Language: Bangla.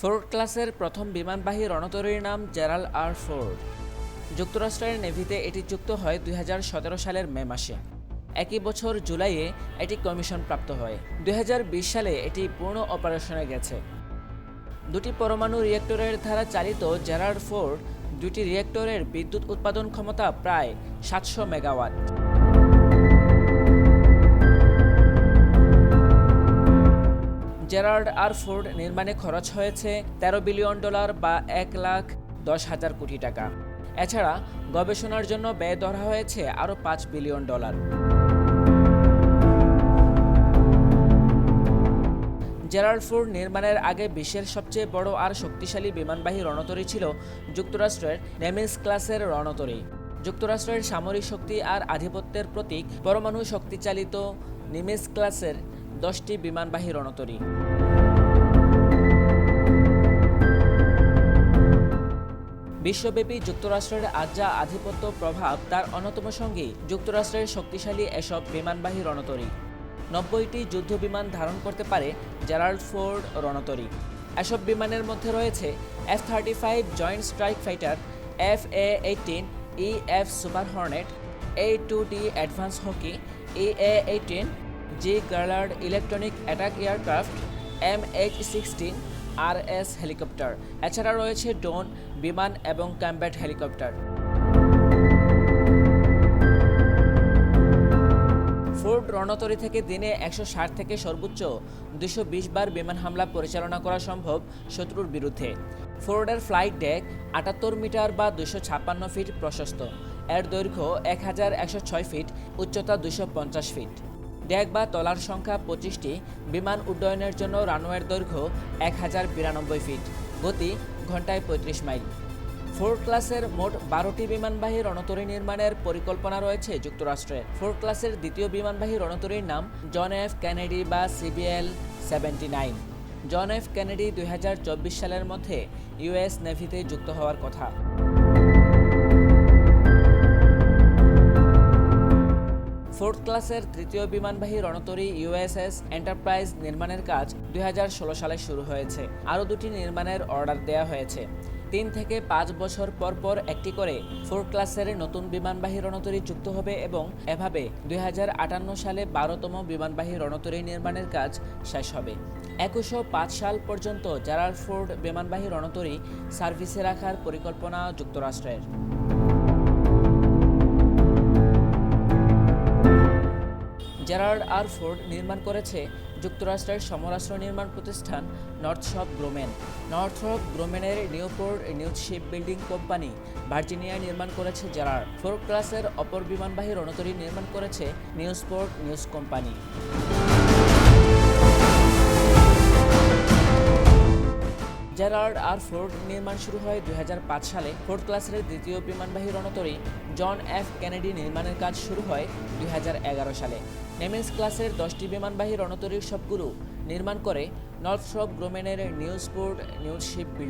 ফোর্ড ক্লাসের প্রথম বিমানবাহী রণতরীর নাম জেরাল আর ফোর্ড। যুক্তরাষ্ট্রের নেভিতে এটি যুক্ত হয় দুই হাজার সতেরো সালের মে মাসে। একই বছর জুলাইয়ে এটি কমিশন প্রাপ্ত হয়। দুই হাজার বিশ সালে এটি পূর্ণ অপারেশনে গেছে। দুটি পরমাণু রিয়েক্টরের দ্বারা চালিত জেরার্ড ফোর্ড দুটি রিয়েক্টরের বিদ্যুৎ উৎপাদন ক্ষমতা প্রায় সাতশো মেগাওয়াট। জেরার্ড আর ফোর্ড নির্মাণে খরচ হয়েছে তেরো বিলিয়ন ডলার বা এক লাখ দশ হাজার কোটি টাকা। এছাড়া গবেষণার জন্য ব্যয় ধরা হয়েছে আরও পাঁচ বিলিয়ন ডলার। জেরার্ড ফোর্ড নির্মাণের আগে বিশ্বের সবচেয়ে বড় আর শক্তিশালী বিমানবাহী রণতরী ছিল যুক্তরাষ্ট্রের নেমিস ক্লাসের রণতরী। যুক্তরাষ্ট্রের সামরিক শক্তি আর আধিপত্যের প্রতীক পরমাণু শক্তিচালিত নিমিস ক্লাসের দশটি বিমানবাহী রণতরী। বিশ্বব্যাপী যুক্তরাষ্ট্রের আজ্জা আধিপত্য প্রভাব তার অন্যতম সঙ্গী। যুক্তরাষ্ট্রের শক্তিশালী এসব বিমানবাহী রণতরী। নব্বইটি যুদ্ধ বিমান ধারণ করতে পারে জেরাল্ড ফোর্ড রণতরী। এসব বিমানের মধ্যে রয়েছে F thirty five joint strike fighter, F A eighteen E F super hornet, A two D advance Hawkeye, E A eighteen G Growler electronic attack aircraft M H sixteen R S helicopter এছাড়া রয়েছে ড্রোন বিমান এবং কম্ব্যাট হেলিকপ্টার ফোর্ড রণতরী থেকে দিনে একশো ষাট থেকে সর্বোচ্চ দুশো বার বিমান হামলা পরিচালনা করা সম্ভব শত্রুর বিরুদ্ধে। ফোর্ডের ফ্লাইট ডেক আটাত্তর মিটার বা দুশো ছাপ্পান্ন ফিট প্রশস্ত। এর দৈর্ঘ্য এক হাজার একশো ছয় ফিট, উচ্চতা দুশো পঞ্চাশ ফিট। ডেক বা তলার সংখ্যা পঁচিশটি, বিমান উড্ডয়নের জন্য রানওয়ের দৈর্ঘ্য এক হাজার বিরানব্বই ফিট, গতি ঘন্টায় পঁয়ত্রিশ মাইল। ফোর্ড ক্লাসের মোট বারোটি বিমানবাহী রণতরী নির্মাণের পরিকল্পনা রয়েছে যুক্তরাষ্ট্রে। ফোর্ড ক্লাসের দ্বিতীয় বিমানবাহী রণতরীর নাম জন এফ ক্যানেডি বা CBL seventy nine. John F Kennedy দুই সালের মধ্যে ইউএস নেভিতে যুক্ত হওয়ার কথা। ক্লাসের তৃতীয় বিমানবাহী রণতরী ইউএসএস এন্টারপ্রাইজ নির্মাণের কাজ দুই হাজার ষোলো সালে শুরু হয়েছে। আরও দুটি নির্মাণের অর্ডার দেওয়া হয়েছে। তিন থেকে পাঁচ বছর পর পর একটি করে ফোর ক্লাসের নতুন বিমানবাহী রণতরী যুক্ত হবে এবং এভাবে দুই হাজার আটান্ন সালে বারোতম বিমানবাহী রণতরী নির্মাণের কাজ শেষ হবে। একুশশো পাঁচ সাল পর্যন্ত জেরাল্ড ফোর্ড বিমানবাহী রণতরী সার্ভিসে রাখার পরিকল্পনা যুক্তরাষ্ট্রের। জেরার্ড আর ফোর্ড নির্মাণ করেছে যুক্তরাষ্ট্রের সমরাস্ত্র নির্মাণ প্রতিষ্ঠান Northrop Grumman. Northrop গ্রোমেনের Newport News ship building company ভার্জিনিয়ায় নির্মাণ করেছে জেরার্ড। ফোর্ড ক্লাসের অপর বিমানবাহী রণতরী নির্মাণ করেছে Newport News company. Gerald R Ford নির্মাণ শুরু হয় দুই হাজার পাঁচ সালে। ফোর্ড ক্লাসের দ্বিতীয় বিমানবাহী রণতরী জন এফ কেনেডি নির্মাণের কাজ শুরু হয় দুই হাজার এগারো সালে। নেমেন্স ক্লাসের দশটি বিমানবাহী রণতরীর সবগুলো নির্মাণ করে নর্থ গ্রোমেনের নিউজ শিপ বিল্ডিং